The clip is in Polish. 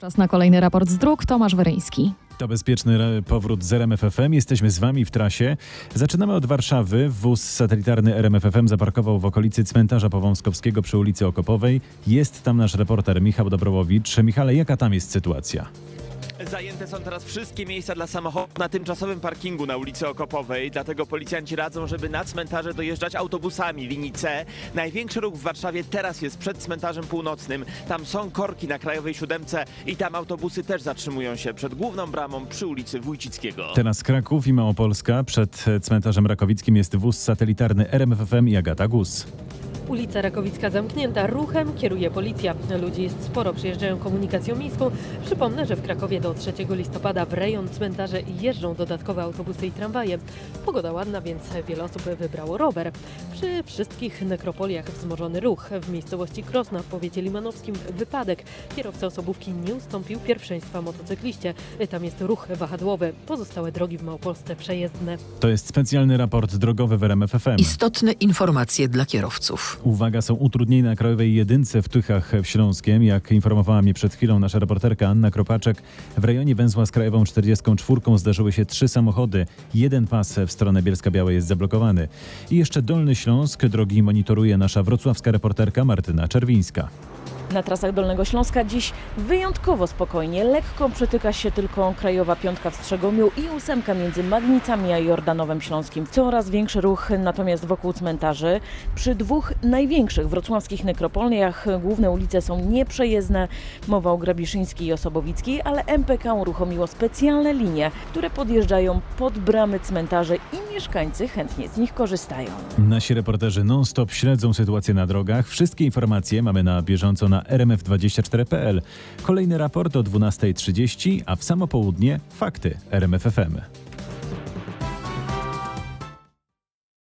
Czas na kolejny raport z dróg. Tomasz Weryński. To bezpieczny powrót z RMFFM. Jesteśmy z Wami w trasie. Zaczynamy od Warszawy. Wóz satelitarny RMFFM zaparkował w okolicy cmentarza Powązkowskiego przy ulicy Okopowej. Jest tam nasz reporter Michał Dobrowowicz. Michale, jaka tam jest sytuacja? Zajęte są teraz wszystkie miejsca dla samochodów na tymczasowym parkingu na ulicy Okopowej, dlatego policjanci radzą, żeby na cmentarze dojeżdżać autobusami linii C. Największy ruch w Warszawie teraz jest przed cmentarzem północnym. Tam są korki na Krajowej Siódemce i tam autobusy też zatrzymują się przed główną bramą przy ulicy Wójcickiego. Teraz Kraków i Małopolska. Przed cmentarzem rakowickim jest wóz satelitarny RMFFM i Agata Gus. Ulica Rakowicka zamknięta, ruchem kieruje policja. Ludzi jest sporo, przyjeżdżają komunikacją miejską. Przypomnę, że w Krakowie do 3 listopada w rejon cmentarze jeżdżą dodatkowe autobusy i tramwaje. Pogoda ładna, więc wiele osób wybrało rower. Przy wszystkich nekropoliach wzmożony ruch. W miejscowości Krosna w powiecie limanowskim wypadek. Kierowca osobówki nie ustąpił pierwszeństwa motocykliście. Tam jest ruch wahadłowy. Pozostałe drogi w Małopolsce przejezdne. To jest specjalny raport drogowy w RMFFM. Istotne informacje dla kierowców. Uwaga, są utrudnienia na Krajowej Jedynce w Tychach w Śląskiem. Jak informowała mnie przed chwilą nasza reporterka Anna Kropaczek, w rejonie węzła z Krajową 44 zdarzyły się trzy samochody. Jeden pas w stronę Bielska-Białej jest zablokowany. I jeszcze Dolny Śląsk. Drogi monitoruje nasza wrocławska reporterka Martyna Czerwińska. Na trasach Dolnego Śląska dziś wyjątkowo spokojnie. Lekko przetyka się tylko krajowa piątka w Strzegomiu i ósemka między Magnicami a Jordanowem Śląskim. Coraz większy ruch natomiast wokół cmentarzy. Przy dwóch największych wrocławskich nekropoliach główne ulice są nieprzejezdne. Mowa o Grabiszyńskiej i Osobowickiej, ale MPK uruchomiło specjalne linie, które podjeżdżają pod bramy cmentarzy i mieszkańcy chętnie z nich korzystają. Nasi reporterzy non-stop śledzą sytuację na drogach. Wszystkie informacje mamy na bieżąco na rmf24.pl. Kolejny raport o 12.30, a w samo południe fakty RMFFM.